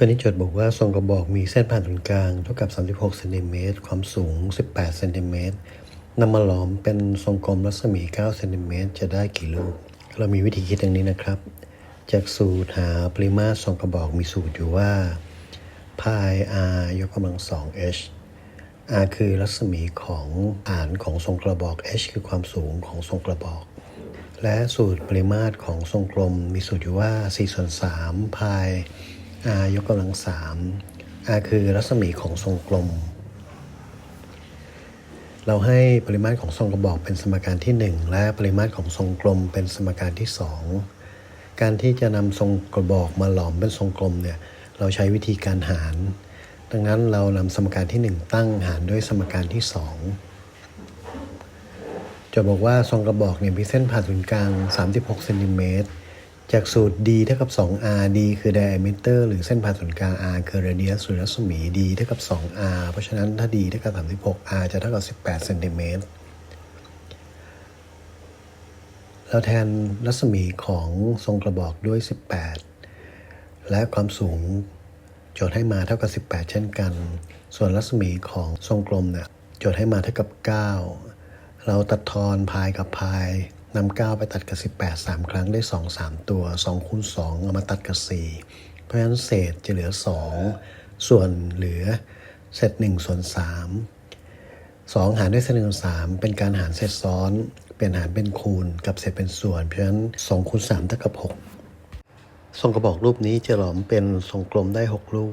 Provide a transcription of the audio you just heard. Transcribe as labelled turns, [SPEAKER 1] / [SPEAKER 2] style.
[SPEAKER 1] ก็นี้โจทย์บอกว่าทรงกระบอกมีเส้นผ่านศูนย์กลางเท่ากับ 36เซนติเมตรความสูง 18เซนติเมตรนำมาหลอมเป็นทรงกลมรัศมี9เซนติเมตรจะได้กี่ลูก เรามีวิธีคิดอย่างนี้นะครับ จากสูตรหาปริมาตรทรงกระบอกมีสูตรอยู่ว่าพาย r ยกกำลังสอง h r คือรัศมีของฐานของทรงกระบอก h คือความสูงของทรงกระบอก และสูตรปริมาตรของทรงกลมมีสูตรอยู่ว่า4ส่วน3พาย r ยกกำลัง3 r คือรัศมีของทรงกลม เราให้ปริมาตรของทรงกระบอกเป็นสมการที่ 1 และปริมาตรของทรงกลมเป็นสมการที่ 2 การที่จะนำทรงกระบอกมาหลอมเป็นทรงกลมเนี่ยเราใช้วิธีการหาร ดังนั้นเรานำสมการที่ 1 ตั้งหารด้วยสมการที่ 2 จะบอกว่าทรงกระบอกเนี่ยมีเส้นผ่านศูนย์กลาง 36เซนติเมตร จากสูตร d เท่ากับ 2r d คือ diameter หรือเส้นผ่านศูนย์กลาง r คือ radius หรือรัศมี d เท่ากับ 2r เพราะฉะนั้นถ้า d เท่ากับ 36 r จะเท่ากับ 18เซนติเมตรเราแทนรัศมีของทรงกระบอกด้วย 18 และความสูงโจทย์ให้มาเท่ากับ 18 เช่นกัน ส่วนรัศมีของทรงกลมเนี่ยโจทย์ให้มาเท่ากับ 9 เราตัดทอนพายกับพาย นำ9ไปตัดกับ 18 3 ครั้งได้ 2 3 ตัว2คูณ2เอามาตัดกับ 4 เพราะฉะนั้นเศษจะเหลือ 2 ส่วนเหลือเศษ1ส่วน3 2 หารด้วยเศษ1ส่วน3เป็นการหารเศษซ้อน เปลี่ยนหารเป็นคูณกับเศษเป็นส่วน เพราะฉะนั้น2คูณ3เท่ากับ 6 ทรงกระบอกรูปนี้จะหลอมเป็นทรงกลมได้6ลูก